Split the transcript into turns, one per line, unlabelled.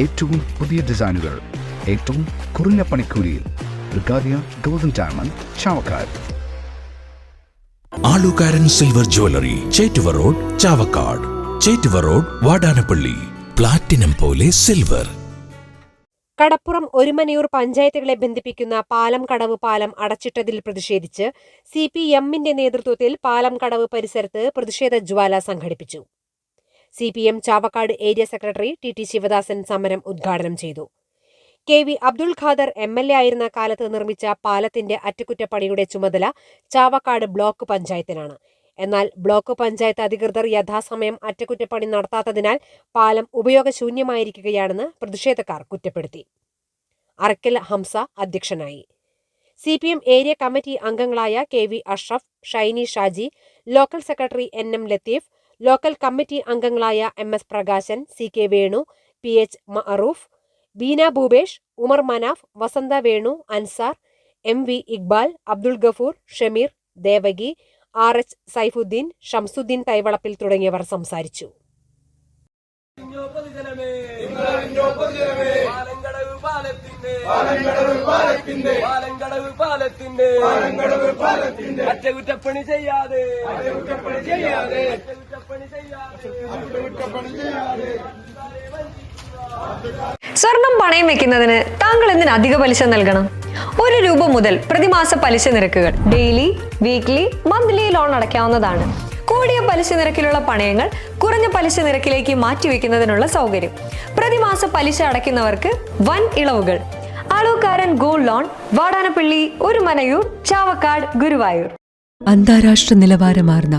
ഏറ്റവും പുതിയ ഡിസൈനുകൾ ഏറ്റവും കുറഞ്ഞ പണിക്കൂലിയിൽ. ബ്രിഗാദിയ golden diamond Chavakkad.
Alookaran silver jewellery Chettuva road Chavakkad. Chettuva road Vadanappally. Platinum പോലെ സിൽവർ.
കടപ്പുറം ഒരുമനയൂർ പഞ്ചായത്തുകളെ ബന്ധിപ്പിക്കുന്ന പാലം കടവ് പാലം അടച്ചിട്ടതിൽ പ്രതിഷേധിച്ച് സി പി എമ്മിന്റെ നേതൃത്വത്തിൽ പാലം കടവ് പരിസരത്ത് പ്രതിഷേധ ജ്വാല സംഘടിപ്പിച്ചു. C P M Chavakkad area secretary T T Sivadasan സമരം ഉദ്ഘാടനം ചെയ്തു. K V Abdul Khader M L A ആയിരുന്ന കാലത്ത് നിർമ്മിച്ച പാലത്തിന്റെ അറ്റകുറ്റപ്പണിയുടെ ചുമതല ചാവക്കാട് ബ്ലോക്ക് പഞ്ചായത്തിനാണ്. എന്നാൽ ബ്ലോക്ക് പഞ്ചായത്ത് അധികൃതർ യഥാസമയം അറ്റകുറ്റപ്പണി നടത്താത്തതിനാൽ പാലം ഉപയോഗശൂന്യമായിരിക്കുകയാണെന്ന് പ്രതിഷേധക്കാർ കുറ്റപ്പെടുത്തി. അറക്കൽ ഹംസ അധ്യക്ഷനായി. C P M area committee അംഗങ്ങളായ K V Ashraf Shiny Shaji local secretary N M Latheef local committee അംഗങ്ങളായ M S Prakashan C K Venu P H Maroof Beena Bhupesh Umar Manaf Vasantha Venu Ansar M V Iqbal Abdul Gafoor Shameer Devaki R H Saifuddeen Shamsuddeen Thaivalappil തുടങ്ങിയവർ സംസാരിച്ചു.
അറ്റകുറ്റപ്പണി ചെയ്യാതെ അറ്റകുറ്റപ്പണി ചെയ്യാതെ
സ്വർണം പണയം വെക്കുന്നതിന് താങ്കൾ എന്തിന് അധിക പലിശ നൽകണം? ഒരു രൂപ മുതൽ പ്രതിമാസ പലിശ നിരക്കുകൾ ഡെയിലി വീക്ക്ലി മന്ത്ലി ലോൺ അടയ്ക്കാവുന്നതാണ്. കൂടിയ പലിശ നിരക്കിലുള്ള പണയങ്ങൾ കുറഞ്ഞ പലിശ നിരക്കിലേക്ക് മാറ്റിവെക്കുന്നതിനുള്ള സൗകര്യം. പ്രതിമാസ പലിശ അടയ്ക്കുന്നവർക്ക് വൻ ഇളവുകൾ. Alookaran gold loan Vadanappally Orumanayur Chavakkad Guruvayur.
അന്താരാഷ്ട്ര നിലവാരമാർന്ന